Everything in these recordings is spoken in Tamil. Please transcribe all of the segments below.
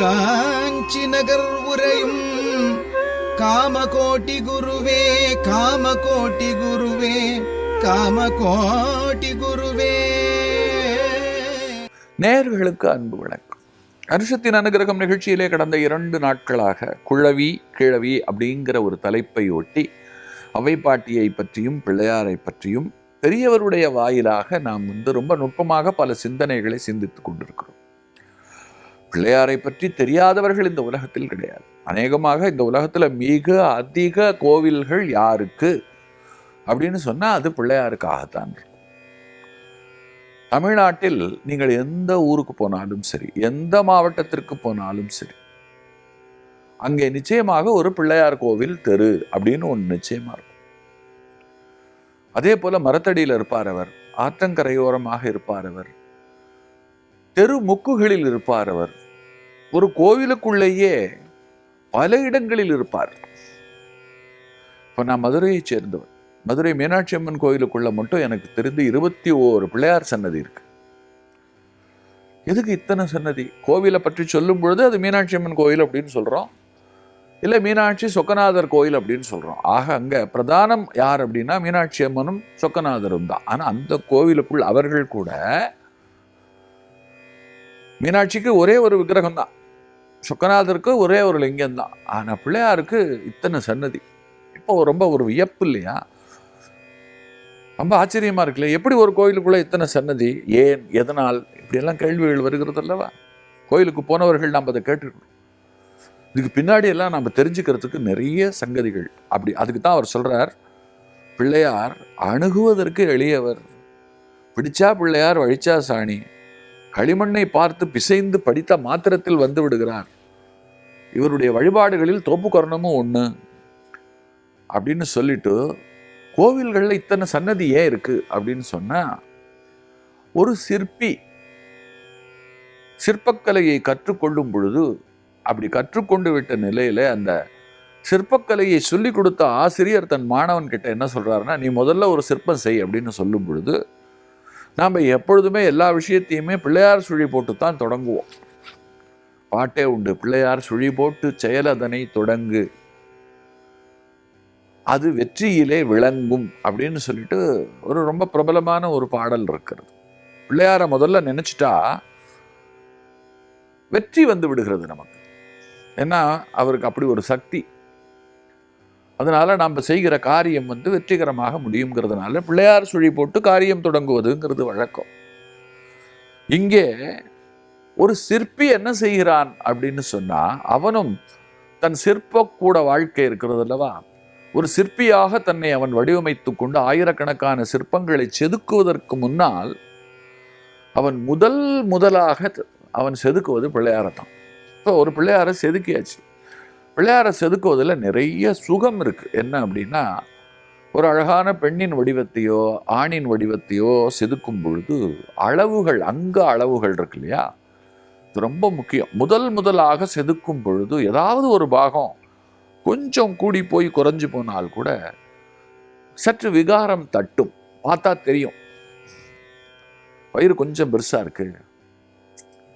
காஞ்சி நகர் உரையும் காமகோட்டி குருவே காமகோட்டி குருவே காமகோட்டி குருவே. நேர்களுக்கு அன்பு வணக்கம். அரிசத்தின் அனுகிரகம் நிகழ்ச்சியிலே கடந்த இரண்டு நாட்களாக குழவி கிழவி அப்படிங்கிற ஒரு தலைப்பை ஒட்டி அவைப்பாட்டியை பற்றியும் பிள்ளையாரை பற்றியும் பெரியவருடைய வாயிலாக நாம் வந்து ரொம்ப நுட்பமாக பல சிந்தனைகளை சிந்தித்துக் கொண்டிருக்கிறோம். பிள்ளையாரை பற்றி தெரியாதவர்கள் இந்த உலகத்தில் கிடையாது. அநேகமாக இந்த உலகத்துல மிக அதிக கோவில்கள் யாருக்கு? அப்படின்னு சொன்னா அது பிள்ளையாருக்காகத்தான் இருக்கும் தமிழ்நாட்டில் நீங்கள் எந்த ஊருக்கு போனாலும் சரி எந்த மாவட்டத்திற்கு போனாலும் சரி அங்கே நிச்சயமாக ஒரு பிள்ளையார் கோவில் தெரு அப்படின்னு ஒன்று நிச்சயமாக இருக்கும். அதே போல மரத்தடியில் இருப்பார் அவர் ஆற்றங்கரையோரமாக இருப்பார் அவர். தெரு முக்குகளில் இருப்பார் அவர். ஒரு கோவிலுக்குள்ளேயே பல இடங்களில் இருப்பார். இப்போ நான் மதுரையைச் சேர்ந்தவர் மதுரை மீனாட்சி அம்மன் கோயிலுக்குள்ள மட்டும் எனக்கு தெரிந்து இருபத்தி ஓரு பிள்ளையார் சன்னதி இருக்கு. எதுக்கு இத்தனை சன்னதி? கோவிலை பற்றி சொல்லும் பொழுது அது மீனாட்சி அம்மன் கோயில் அப்படின்னு சொல்கிறோம் இல்லை மீனாட்சி சொக்கநாதர் கோயில் அப்படின்னு சொல்கிறோம் ஆக அங்கே பிரதானம் யார் அப்படின்னா மீனாட்சி அம்மனும் சொக்கநாதரும் தான். ஆனால் அந்த கோவிலுக்குள் அவர்கள் கூட மீனாட்சிக்கு ஒரே ஒரு விக்கிரகம் தான் சுக்கநாதருக்கு ஒரே ஒரு லிங்கம் தான் ஆனால் பிள்ளையாருக்கு இத்தனை சன்னதி. இப்போ ரொம்ப ஒரு வியப்பு இல்லையா? ரொம்ப ஆச்சரியமாக இருக்குல்ல எப்படி ஒரு கோயிலுக்குள்ளே இத்தனை சன்னதி? ஏன்? எதனால்? இப்படியெல்லாம் கேள்விகள் வருகிறது அல்லவா? கோயிலுக்கு போனவர்கள் நாம் அதை கேட்டுருக்கணும். இதுக்கு பின்னாடி எல்லாம் நம்ம தெரிஞ்சுக்கிறதுக்கு நிறைய சங்கதிகள். அப்படி அதுக்கு தான் அவர் சொல்கிறார் பிள்ளையார் அணுகுவதற்கு எளியவர். பிடிச்சா பிள்ளையார் வழிச்சா சாணி. களிமண்ணை பார்த்து பிசைந்து படித்த மாத்திரத்தில் வந்து விடுகிறார். இவருடைய வழிபாடுகளில் தோப்புக்கரணமும் ஒன்று அப்படின்னு சொல்லிட்டு கோவில்களில் இத்தனை சன்னதி ஏன் இருக்கு? அப்படின்னு சொன்னால் ஒரு சிற்பி சிற்பக்கலையை கற்றுக்கொள்ளும் பொழுது அப்படி கற்றுக்கொண்டு விட்ட நிலையில் அந்த சிற்பக்கலையை சொல்லி கொடுத்த ஆசிரியர் தன் மாணவன் கிட்ட என்ன சொல்கிறாருன்னா நீ முதல்ல ஒரு சிற்பம் செய் அப்படின்னு சொல்லும் பொழுது நாம் எப்பொழுதுமே எல்லா விஷயத்தையுமே பிள்ளையார் சுழி போட்டு தான் தொடங்குவோம். பாட்டே உண்டு. பிள்ளையார் சுழி போட்டு செயலதனை தொடங்கு. அது வெற்றியிலே விளங்கும் அப்படின்னு சொல்லிட்டு ஒரு ரொம்ப பிரபலமான ஒரு பாடல் இருக்கிறது. பிள்ளையார முதல்ல நினச்சிட்டா வெற்றி வந்து விடுகிறது நமக்கு. ஏன்னா அவருக்கு அப்படி ஒரு சக்தி. அதனால நாம் செய்கிற காரியம் வந்து வெற்றிகரமாக முடியுங்கிறதுனால பிள்ளையார் சுழி போட்டு காரியம் தொடங்குவதுங்கிறது வழக்கம். இங்கே ஒரு சிற்பி என்ன செய்கிறான் அப்படின்னு சொன்னால் அவனும் தன் சிற்பக்கூட வாழ்க்கை இருக்கிறது அல்லவா? ஒரு சிற்பியாக தன்னை அவன் வடிவமைத்து கொண்டு ஆயிரக்கணக்கான சிற்பங்களை செதுக்குவதற்கு முன்னால் அவன் முதல் முதலாக அவன் செதுக்குவது பிள்ளையாரை தான் இப்போ ஒரு பிள்ளையாரை செதுக்கியாச்சு. பிள்ளையாரை செதுக்குவதில் நிறைய சுகம் இருக்குது என்ன அப்படின்னா ஒரு அழகான பெண்ணின் வடிவத்தையோ ஆணின் வடிவத்தையோ செதுக்கும் பொழுது அளவுகள் அங்க அளவுகள் இருக்கு இல்லையா? இது ரொம்ப முக்கியம். முதல் முதலாக செதுக்கும் பொழுது ஏதாவது ஒரு பாகம் கொஞ்சம் கூடி போய் குறைஞ்சு போனால் கூட சற்று விகாரம் தட்டும். பார்த்தா தெரியும். வயிறு கொஞ்சம் பெருசாக இருக்குது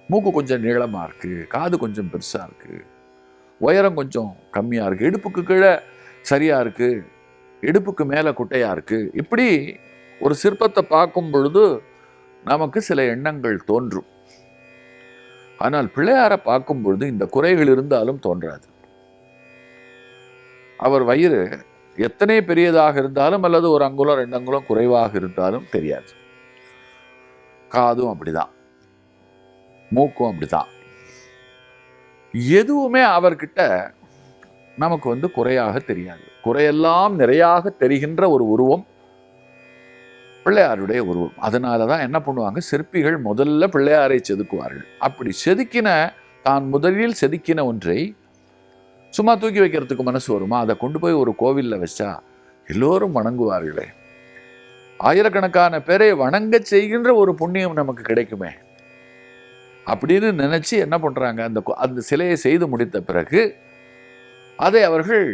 மூக்கு கொஞ்சம் நீளமாக இருக்குது காது கொஞ்சம் பெருசாக இருக்குது உயரம் கொஞ்சம் கம்மியா இருக்கு. இடுப்புக்கு கீழே சரியா இருக்கு. இடுப்புக்கு மேல குட்டையா இருக்கு. இப்படி ஒரு சிற்பத்தை பார்க்கும் பொழுது நமக்கு சில எண்ணங்கள் தோன்றும். ஆனால் பிள்ளையாரை பார்க்கும் பொழுது இந்த குறைகள் இருந்தாலும் தோன்றாது. அவர் வயிறு எத்தனை பெரியதாக இருந்தாலும் அல்லது ஒரு அங்குலம் ரெண்டு அங்குலம் குறைவாக இருந்தாலும் தெரியாது. காதும் அப்படிதான். மூக்கும் அப்படிதான். எதுவுமே அவர்கிட்ட நமக்கு வந்து குறையாக தெரியாது. குறையெல்லாம் நிறையாக தெரிகின்ற ஒரு உருவம் பிள்ளையாருடைய உருவம். அதனால தான் என்ன பண்ணுவாங்க? சிற்பிகள் முதல்ல பிள்ளையாரை செதுக்குவார்கள். அப்படி செதுக்கின தான் முதலில் செதுக்கின ஒன்றை சும்மா தூக்கி வைக்கிறதுக்கு மனசு வருமா? அதை கொண்டு போய் ஒரு கோவிலில் வச்சா எல்லோரும் வணங்குவார்களே. ஆயிரக்கணக்கான பேரை வணங்க செய்கின்ற ஒரு புண்ணியம் நமக்கு கிடைக்குமே. அப்படின்னு நினச்சி என்ன பண்ணுறாங்க அந்த அந்த சிலையை செய்து முடித்த பிறகு அதை அவர்கள்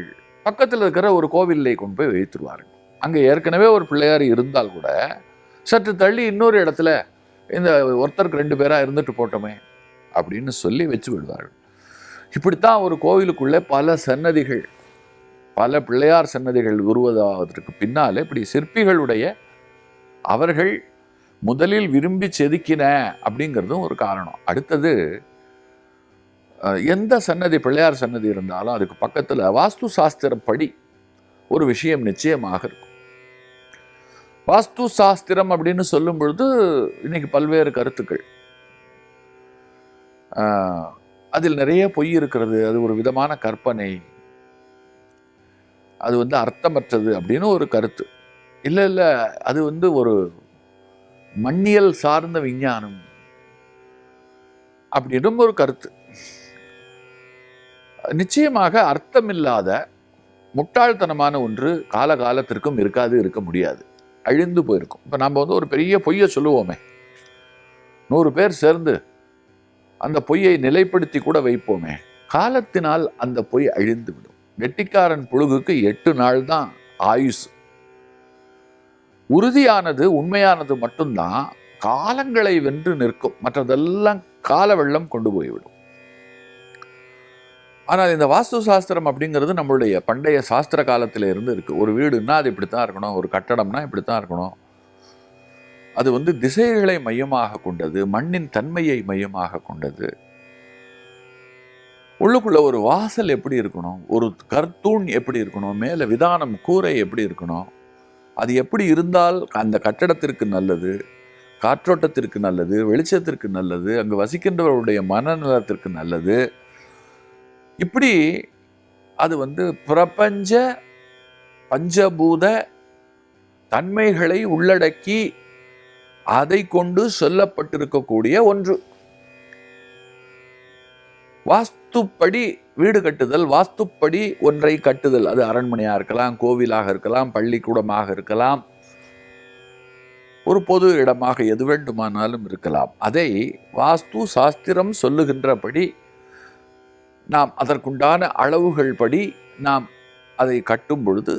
பக்கத்தில் இருக்கிற ஒரு கோவிலை கொண்டு போய் வைத்துருவார்கள். அங்கே ஏற்கனவே ஒரு பிள்ளையார் இருந்தால் கூட சற்று தள்ளி இன்னொரு இடத்துல இந்த ஒருத்தருக்கு ரெண்டு பேராக இருந்துட்டு போட்டோமே அப்படின்னு சொல்லி வச்சு விடுவார்கள். இப்படித்தான் ஒரு கோவிலுக்குள்ளே பல சன்னதிகள் பல பிள்ளையார் சன்னதிகள் உருவதாவதற்கு பின்னாலே இப்படி சிற்பிகளுடைய அவர்கள் முதலில் விரும்பி செதுக்கின அப்படிங்கிறதும் ஒரு காரணம். அடுத்தது எந்த சன்னதி பிள்ளையார் சன்னதி இருந்தாலும் அதுக்கு பக்கத்தில் வாஸ்து சாஸ்திரப்படி ஒரு விஷயம் நிச்சயமாக இருக்கும். வாஸ்து சாஸ்திரம் அப்படின்னு சொல்லும் பொழுது இன்னைக்கு பல்வேறு கருத்துக்கள். அதில் நிறைய பொய் இருக்கிறது அது ஒரு விதமான கற்பனை. அது வந்து அர்த்தமற்றது அப்படின்னு ஒரு கருத்து. இல்லை இல்லை அது வந்து ஒரு மண்ணியல் சார்ந்த விஞ்ஞானம் அப்படின்னும் ஒரு கருத்து. நிச்சயமாக அர்த்தமில்லாத முட்டாள்தனமான ஒன்று காலகாலத்திற்கும் இருக்காது இருக்க முடியாது. அழிந்து போயிருக்கும். இப்போ நம்ம வந்து ஒரு பெரிய பொய்யை சொல்லுவோமே. நூறு பேர் சேர்ந்து அந்த பொய்யை நிலைப்படுத்தி கூட வைப்போமே. காலத்தினால் அந்த பொய் அழிந்து விடும் வெட்டிக்காரன் புழுகுக்கு எட்டு நாள் தான் ஆயுசு. உறுதியானது உண்மையானது மட்டும்தான் காலங்களை வென்று நிற்கும். மற்றதெல்லாம் கால வெள்ளம் கொண்டு போய்விடும். ஆனால் இந்த வாஸ்து சாஸ்திரம் அப்படிங்கிறது நம்மளுடைய பண்டைய சாஸ்திர காலத்தில் இருந்து இருக்குது ஒரு வீடுன்னா அது இப்படித்தான் இருக்கணும். ஒரு கட்டடம்னா இப்படித்தான் இருக்கணும். அது வந்து திசைகளை மையமாக கொண்டது மண்ணின் தன்மையை மையமாக கொண்டது. உள்ளுக்குள்ள ஒரு வாசல் எப்படி இருக்கணும்? ஒரு கர்த்தூண் எப்படி இருக்கணும்? மேலே விதானம் கூரை எப்படி இருக்கணும்? அது எப்படி இருந்தால் அந்த கட்டடத்திற்கு நல்லது காற்றோட்டத்திற்கு நல்லது வெளிச்சத்திற்கு நல்லது அங்கு வசிக்கின்றவருடைய மனநலத்திற்கு நல்லது. இப்படி அது வந்து பிரபஞ்ச பஞ்சபூத தன்மைகளை உள்ளடக்கி அதை கொண்டு சொல்லப்பட்டிருக்கக்கூடிய ஒன்று. வாஸ்துப்படி வீடு கட்டுதல் வாஸ்துப்படி ஒன்றை கட்டுதல். அது அரண்மனையாக இருக்கலாம் கோவிலாக இருக்கலாம் பள்ளிக்கூடமாக இருக்கலாம். ஒரு பொது இடமாக எது வேண்டுமானாலும் இருக்கலாம். அதை வாஸ்து சாஸ்திரம் சொல்லுகின்றபடி நாம் அதற்குண்டான அளவுகள் படி நாம் அதை கட்டும் பொழுது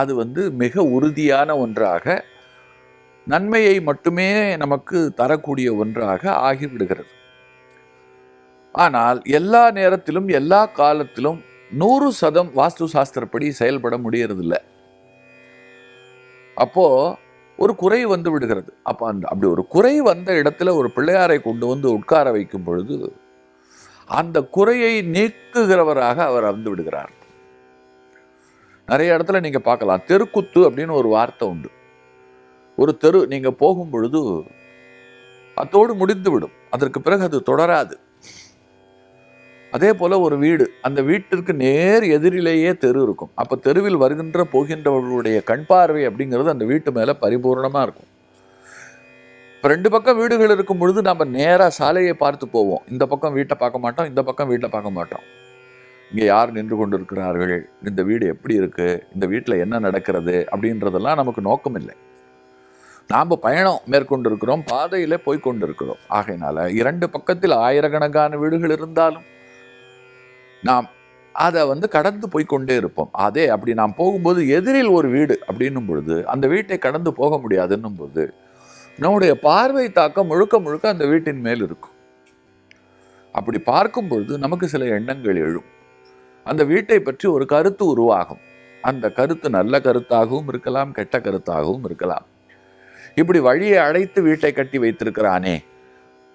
அது வந்து மிக உறுதியான ஒன்றாக நன்மையை மட்டுமே நமக்கு தரக்கூடிய ஒன்றாக ஆகிவிடுகிறது. ஆனால் எல்லா நேரத்திலும் எல்லா காலத்திலும் நூறு சதம் வாஸ்து சாஸ்திரப்படி செயல்பட முடியறதில்ல. அப்போ ஒரு குறை வந்து விடுகிறது. அப்போ அந்த அப்படி ஒரு குறை வந்த இடத்துல ஒரு பிள்ளையாரை கொண்டு வந்து உட்கார வைக்கும் பொழுது அந்த குறையை நீக்குகிறவராக அவர் வந்து விடுகிறார். நிறைய இடத்துல நீங்க பார்க்கலாம். தெருக்குத்து அப்படின்னு ஒரு வார்த்தை உண்டு. ஒரு தெரு நீங்க போகும் பொழுது அத்தோடு முடிந்து விடும் அதற்கு பிறகு அது தொடராது. அதே போல ஒரு வீடு அந்த வீட்டிற்கு நேர் எதிரிலேயே தெரு இருக்கும். அப்போ தெருவில் வருகின்ற போகின்றவர்களுடைய கண் பார்வை அப்படிங்கிறது அந்த வீட்டு மேலே பரிபூர்ணமாக இருக்கும். இப்போ ரெண்டு பக்கம் வீடுகள் இருக்கும் பொழுது நம்ம நேராக சாலையை பார்த்து போவோம். இந்த பக்கம் வீட்டை பார்க்க மாட்டோம் இந்த பக்கம் வீட்டை பார்க்க மாட்டோம். இங்கே யார் நின்று கொண்டு இருக்கிறார்கள் இந்த வீடு எப்படி இருக்குது இந்த வீட்டில் என்ன நடக்கிறது? அப்படின்றதெல்லாம் நமக்கு நோக்கம் இல்லை. நாம் பயணம் மேற்கொண்டு இருக்கிறோம் பாதையில் போய் கொண்டு இருக்கிறோம் ஆகையினால இரண்டு பக்கத்தில் ஆயிரக்கணக்கான வீடுகள் இருந்தாலும் நாம் அதை வந்து கடந்து போய் கொண்டே இருப்போம். அதே அப்படி நாம் போகும்போது எதிரில் ஒரு வீடு அப்படின்னும் பொழுது அந்த வீட்டை கடந்து போக முடியாதுன்னும் போது நம்முடைய பார்வை தாக்கம் முழுக்க முழுக்க அந்த வீட்டின் மேல் இருக்கும். அப்படி பார்க்கும் பொழுது நமக்கு சில எண்ணங்கள் எழும். அந்த வீட்டை பற்றி ஒரு கருத்து உருவாகும். அந்த கருத்து நல்ல கருத்தாகவும் இருக்கலாம் கெட்ட கருத்தாகவும் இருக்கலாம். இப்படி வழியை அடைத்து வீட்டை கட்டி வைத்திருக்கிறானே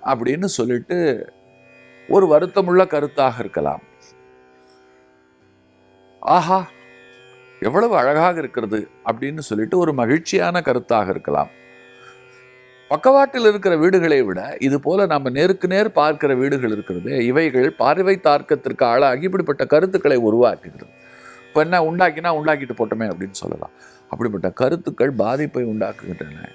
அப்படின்னு சொல்லிட்டு ஒரு வருத்தமுள்ள கருத்தாக இருக்கலாம். ஆஹா எவ்வளவு அழகாக இருக்கிறது அப்படின்னு சொல்லிட்டு ஒரு மகிழ்ச்சியான கருத்தாக இருக்கலாம். பக்கவாட்டில் இருக்கிற வீடுகளை விட இது போல நம்ம நேருக்கு நேர் பார்க்கிற வீடுகள் இருக்கிறது இவைகள் பார்வை தார்க்கத்திற்கு ஆளாகி இப்படிப்பட்ட கருத்துக்களை உருவாக்குகிறது. இப்போ என்ன உண்டாக்கினா உண்டாக்கிட்டு போட்டோமே அப்படின்னு சொல்லலாம். அப்படிப்பட்ட கருத்துக்கள் பாதிப்பை உண்டாக்குகின்றன.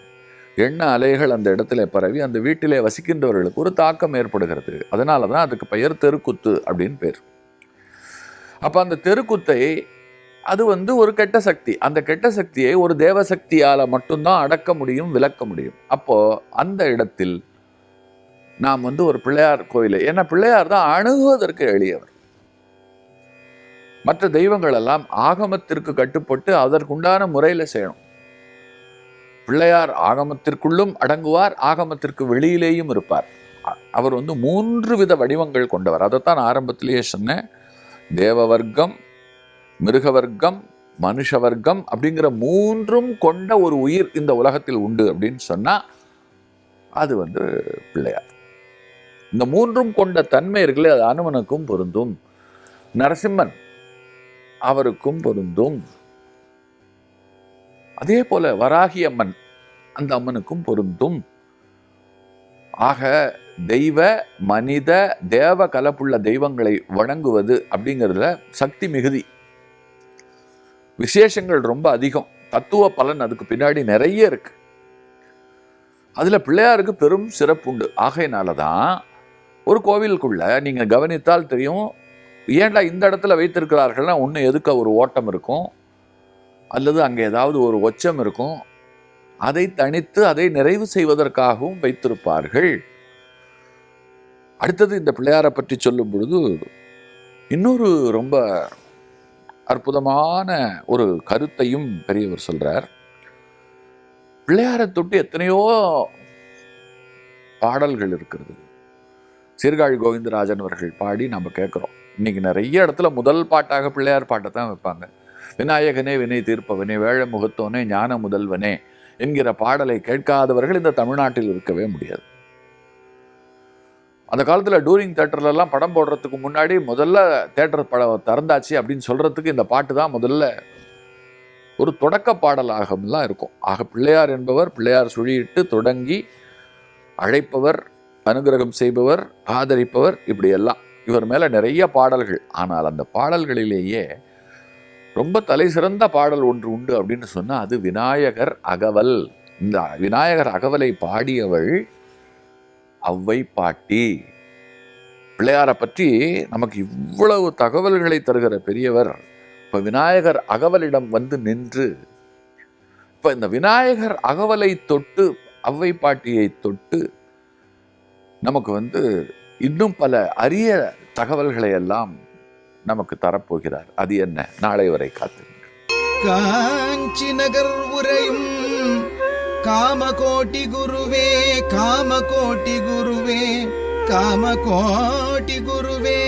எண்ண அலைகள் அந்த இடத்துல பரவி அந்த வீட்டிலே வசிக்கின்றவர்களுக்கு ஒரு தாக்கம் ஏற்படுகிறது. அதனால தான் அதுக்கு பெயர் தெருக்குத்து அப்படின்னு பேர். அப்போ அந்த தெருக்குத்தை அது வந்து ஒரு கெட்ட சக்தி. அந்த கெட்ட சக்தியை ஒரு தேவசக்தியால் மட்டும்தான் அடக்க முடியும் விளக்க முடியும். அப்போ அந்த இடத்தில் நாம் வந்து ஒரு பிள்ளையார் கோயில் ஏன்னா பிள்ளையார் தான் அணுகுவதற்கு எளியவர். மற்ற தெய்வங்கள் எல்லாம் ஆகமத்திற்கு கட்டுப்பட்டு அதற்குண்டான முறையில் செய்யணும் பிள்ளையார் ஆகமத்திற்குள்ளும் அடங்குவார் ஆகமத்திற்கு வெளியிலேயும் இருப்பார். அவர் வந்து மூன்று வித வடிவங்கள் கொண்டவர். அதைத்தான் ஆரம்பத்திலேயே சொன்னேன். தேவவர்க்கம் மிருகவர்க்கம் மனுஷவர்க்கம் அப்படிங்கிற மூன்றும் கொண்ட ஒரு உயிர் இந்த உலகத்தில் உண்டு அப்படின்னு சொன்னால் அது வந்து பிள்ளையார். இந்த மூன்றும் கொண்ட தன்மை இருக்குல்ல அது அனுமனுக்கும் பொருந்தும். நரசிம்மன் அவருக்கும் பொருந்தும். அதே போல வராகி அம்மன் அந்த அம்மனுக்கும் பொருந்தும். ஆக தெய்வ மனித தேவ கலப்புள்ள தெய்வங்களை வணங்குவது அப்படிங்கிறதுல சக்தி மிகுதி. விசேஷங்கள் ரொம்ப அதிகம். தத்துவ பலன் அதுக்கு பின்னாடி நிறைய இருக்கு. அதில் பிள்ளையாருக்கு பெரும் சிறப்பு உண்டு. ஆகையினால தான் ஒரு கோவிலுக்குள்ள நீங்கள் கவனித்தால் தெரியும் ஏன்டா இந்த இடத்துல வைத்திருக்கிறார்கள்னா ஒன்று எதுக்க ஒரு ஓட்டம் இருக்கும்? அல்லது அங்கே ஏதாவது ஒரு ஒச்சம் இருக்கும்? அதை தனித்து அதை நிறைவு செய்வதற்காகவும் வைத்திருப்பார்கள். அடுத்தது இந்த பிள்ளையாரை பற்றி சொல்லும் பொழுது இன்னொரு ரொம்ப அற்புதமான ஒரு கருத்தையும் பெரியவர் சொல்றார். பிள்ளையாரை தொட்டு எத்தனையோ பாடல்கள் இருக்கிறது. சீர்காழி கோவிந்தராஜன் அவர்கள் பாடி நம்ம கேட்குறோம். இன்னைக்கு நிறைய இடத்துல முதல் பாட்டாக பிள்ளையார் பாட்டை தான் வைப்பாங்க. விநாயகனே வினை தீர்ப்பவனே வேழ முகத்தோனே ஞான முதல்வனே என்கிற பாடலை கேட்காதவர்கள் இந்த தமிழ்நாட்டில் இருக்கவே முடியாது. அந்த காலத்தில் டூரிங் தேட்டர்லலாம் படம் போடுறதுக்கு முன்னாடி முதல்ல தேட்டர் படம் திறந்தாச்சு அப்படின்னு சொல்றதுக்கு இந்த பாட்டு தான் முதல்ல ஒரு தொடக்க பாடலாகலாம் இருக்கும். ஆக பிள்ளையார் என்பவர் பிள்ளையார் சுழியிட்டு தொடங்கி அழைப்பவர் அனுகிரகம் செய்பவர் ஆதரிப்பவர் இப்படியெல்லாம். இவர் மேல நிறைய பாடல்கள். ஆனால் அந்த பாடல்களிலேயே ரொம்ப தலை சிறந்த பாடல் ஒன்று உண்டு அப்படின்னு சொன்னால் அது விநாயகர் அகவல். இந்த விநாயகர் அகவலை பாடியவள் அவ்வை பாட்டி. பிள்ளையாரை பற்றி நமக்கு இவ்வளவு தகவல்களை தருகிற பெரியவர் இப்போ விநாயகர் அகவலிடம் வந்து நின்று இப்போ இந்த விநாயகர் அகவலை தொட்டு அவ்வை பாட்டியை தொட்டு நமக்கு வந்து இன்னும் பல அரிய தகவல்களை எல்லாம் நமக்கு தரப்போகிறார். அது என்ன? நாளை வரை காத்து காஞ்சி நகர் உரையும் காமகோட்டி குருவே காமகோட்டி குருவே காமகோட்டி குருவே.